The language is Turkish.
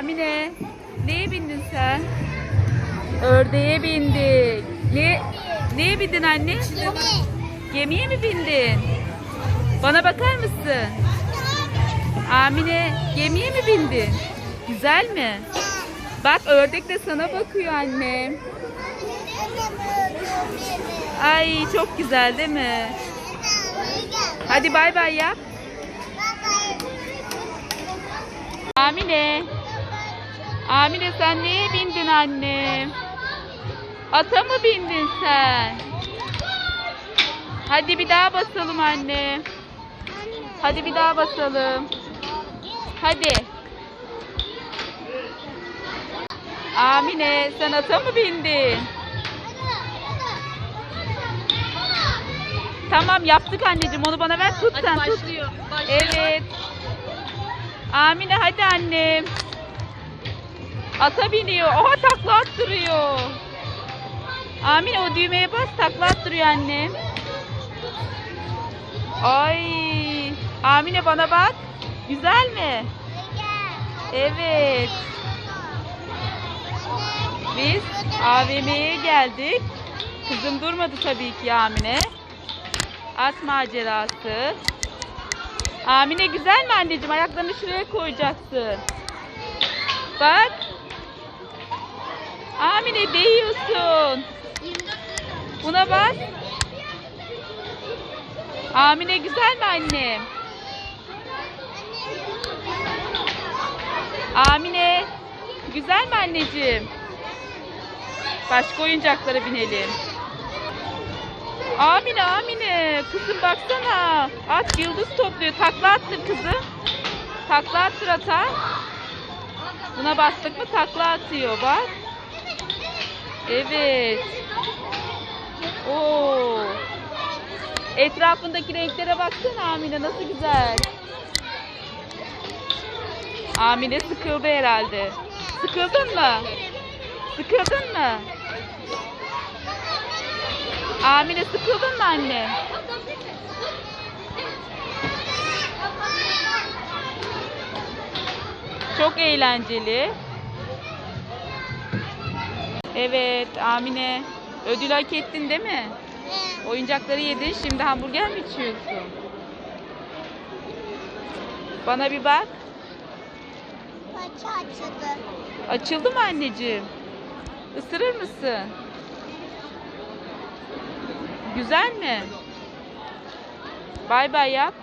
Amine, neye bindin sen? Ördeğe bindik. Ne, neye bindin anne? Gemiye mi bindin? Bana bakar mısın? Amine, gemiye mi bindin? Güzel mi? Bak ördek de sana bakıyor annem. Ay çok güzel değil mi? Hadi bay bay yap. Amine. Amine sen neye bindin annem? Ata mı bindin sen? Hadi bir daha basalım anne. Hadi bir daha basalım. Hadi. Amine sen ata mı bindin? Tamam yaptık anneciğim onu bana ver tut sen tut. Evet. Amine hadi annem. Ata biniyor. Oha takla attırıyor. Amine o düğmeye bas takla attırıyor annem. Ay. Amine bana bak. Güzel mi? Evet. Biz AVM'ye geldik. Kızım durmadı tabii ki Amine. At macerası. Amine güzel mi anneciğim? Ayaklarını şuraya koyacaksın. Bak. Amine değiyorsun. Buna bak. Amine güzel mi annem? Amine güzel mi anneciğim? Başka oyuncaklara binelim. Amine Amine kızım baksana. At yıldız topluyor. Takla attır kızım. Takla attır ata. Buna bastık mı takla atıyor bak. Evet. Oo. Etrafındaki renklere baksana Amine nasıl güzel. Amine sıkıldı herhalde. Sıkıldın mı? Sıkıldın mı? Amine sıkıldın mı anne? Çok eğlenceli. Evet Amine. Ödül hak ettin değil mi? Oyuncakları yedin şimdi hamburger mi içiyorsun? Bana bir bak. Paça açıldı. Açıldı mı anneciğim? Isırır mısın? Güzel mi? Bay bay yap.